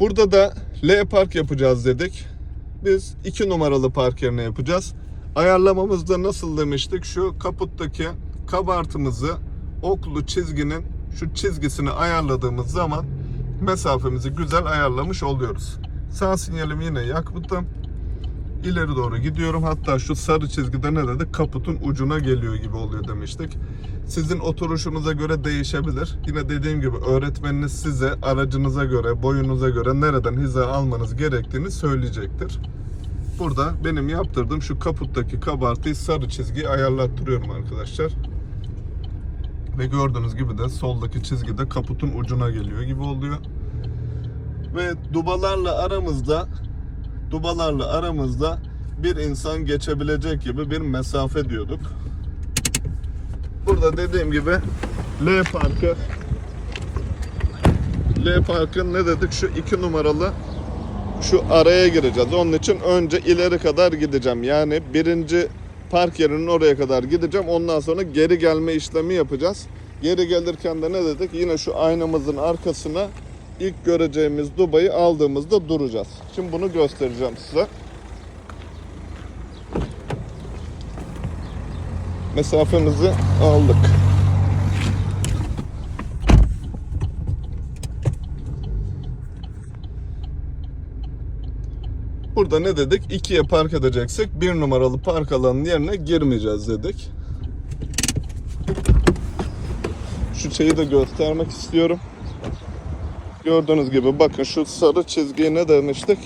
Burada da L park yapacağız dedik. Biz 2 numaralı park yerine yapacağız. Ayarlamamızda nasıl demiştik? Şu kaputtaki kabartımızı oklu çizginin şu çizgisini ayarladığımız zaman mesafemizi güzel ayarlamış oluyoruz. Sağ sinyalimi yine yakbıttım. İleri doğru gidiyorum. Hatta şu sarı çizgide ne dedik? Kaputun ucuna geliyor gibi oluyor demiştik. Sizin oturuşunuza göre değişebilir. Yine dediğim gibi öğretmeniniz size aracınıza göre, boyunuza göre nereden hiza almanız gerektiğini söyleyecektir. Burada benim yaptırdığım şu kaputtaki kabartıyı sarı çizgiyi ayarlattırıyorum arkadaşlar. Ve gördüğünüz gibi de soldaki çizgi de kaputun ucuna geliyor gibi oluyor. Ve dubalarla aramızda dubalarla aramızda bir insan geçebilecek gibi bir mesafe diyorduk. Burada dediğim gibi L parkı L parkın ne dedik şu iki numaralı şu araya gireceğiz. Onun için önce ileri kadar gideceğim. Yani birinci park yerinin oraya kadar gideceğim. Ondan sonra geri gelme işlemi yapacağız. Geri gelirken de ne dedik? Yine şu aynamızın arkasına ilk göreceğimiz dubayı aldığımızda duracağız. Şimdi bunu göstereceğim size. Mesafemizi aldık. Burada ne dedik? İkiye park edeceksek bir numaralı park alanının yerine girmeyeceğiz dedik. Şu şeyi de göstermek istiyorum. Gördüğünüz gibi bakın şu sarı çizgiye ne demiştik?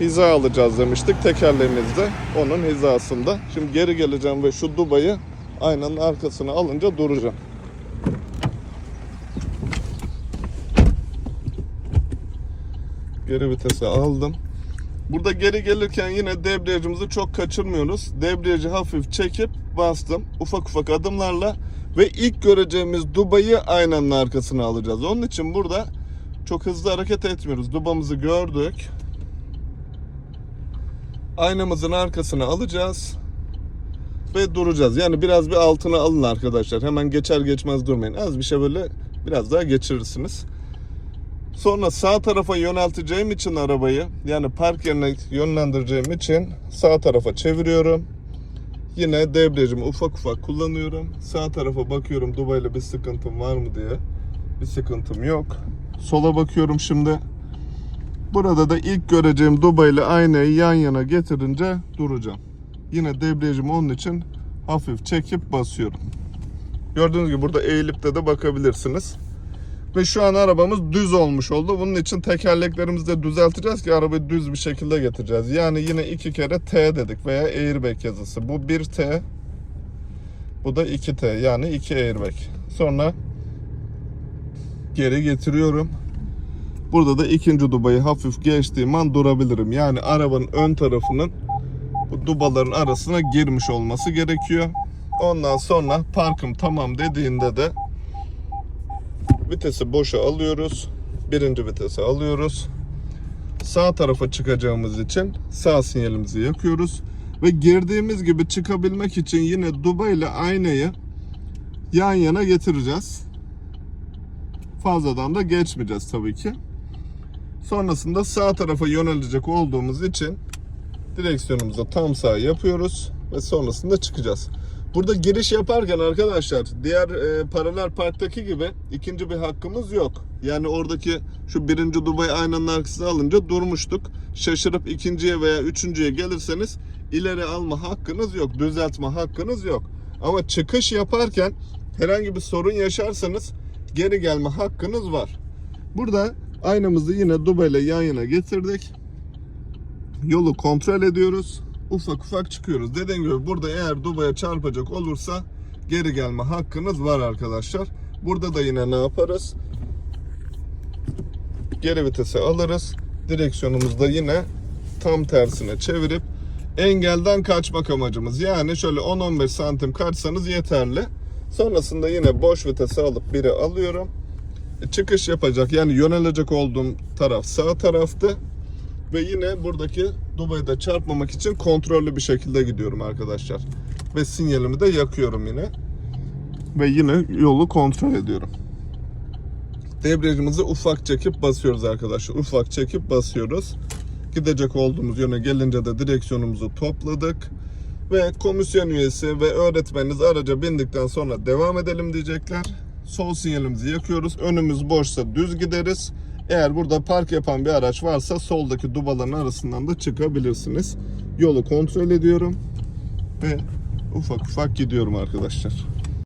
Hiza alacağız demiştik. Tekerleğimiz de onun hizasında. Şimdi geri geleceğim ve şu dubayı aynanın arkasına alınca duracağım. Geri vitese aldım. Burada geri gelirken yine debriyajımızı çok kaçırmıyoruz. Debriyajı hafif çekip bastım. Ufak ufak adımlarla ve ilk göreceğimiz dubayı aynanın arkasına alacağız. Onun için burada çok hızlı hareket etmiyoruz. Dubamızı gördük. Aynamızın arkasına alacağız ve duracağız. Yani biraz bir altına alın arkadaşlar. Hemen geçer geçmez durmayın. Az bir şey böyle biraz daha geçirirsiniz. Sonra sağ tarafa yönelteceğim için arabayı yani park yerine yönlendireceğim için sağ tarafa çeviriyorum. Yine debriyajımı ufak ufak kullanıyorum. Sağ tarafa bakıyorum Dubai'yle bir sıkıntım var mı diye. Bir sıkıntım yok. Sola bakıyorum şimdi. Burada da ilk göreceğim Dubai ile aynayı yan yana getirince duracağım. Yine debriyajımı onun için hafif çekip basıyorum. Gördüğünüz gibi burada eğilip de de bakabilirsiniz. Ve şu an arabamız düz olmuş oldu. Bunun için tekerleklerimizi de düzelteceğiz ki arabayı düz bir şekilde getireceğiz. Yani yine iki kere T dedik veya airbag yazısı. Bu 1 T. Bu da 2 T yani 2 airbag. Sonra geri getiriyorum. Burada da ikinci dubayı hafif geçtiğim an durabilirim. Yani arabanın ön tarafının bu dubaların arasına girmiş olması gerekiyor. Ondan sonra parkım tamam dediğinde de vitesi boşa alıyoruz. Birinci vitese alıyoruz. Sağ tarafa çıkacağımız için sağ sinyalimizi yakıyoruz. Ve girdiğimiz gibi çıkabilmek için yine duba ile aynayı yan yana getireceğiz. Fazladan da geçmeyeceğiz tabii ki. Sonrasında sağ tarafa yönelecek olduğumuz için direksiyonumuza tam sağ yapıyoruz ve sonrasında çıkacağız. Burada giriş yaparken arkadaşlar diğer e, paralel parktaki gibi ikinci bir hakkımız yok. Yani oradaki şu birinci Dubai aynanın arkasına alınca durmuştuk. Şaşırıp ikinciye veya üçüncüye gelirseniz ileri alma hakkınız yok. Düzeltme hakkınız yok. Ama çıkış yaparken herhangi bir sorun yaşarsanız geri gelme hakkınız var. Burada aynamızı yine Dubai ile yan yana getirdik. Yolu kontrol ediyoruz ufak ufak çıkıyoruz. Dediğim gibi burada eğer Dubai'ye çarpacak olursa geri gelme hakkınız var arkadaşlar. Burada da yine ne yaparız? Geri vitese alırız. Direksiyonumuzda yine tam tersine çevirip engelden kaçmak amacımız. Yani şöyle 10-15 santim kaçsanız yeterli. Sonrasında yine boş vitese alıp biri alıyorum. E, Çıkış yapacak yani yönelecek olduğum taraf sağ taraftı. Ve yine buradaki Dubai'de çarpmamak için kontrollü bir şekilde gidiyorum arkadaşlar. Ve sinyalimi de yakıyorum yine. Ve yine yolu kontrol ediyorum. Debriyajımızı ufak çekip basıyoruz arkadaşlar. Ufak çekip basıyoruz. Gidecek olduğumuz yöne gelince de direksiyonumuzu topladık. Ve komisyon üyesi ve öğretmeniniz araca bindikten sonra devam edelim diyecekler. Sol sinyalimizi yakıyoruz. Önümüz boşsa düz gideriz. Eğer burada park yapan bir araç varsa soldaki dubaların arasından da çıkabilirsiniz. Yolu kontrol ediyorum ve ufak ufak gidiyorum arkadaşlar.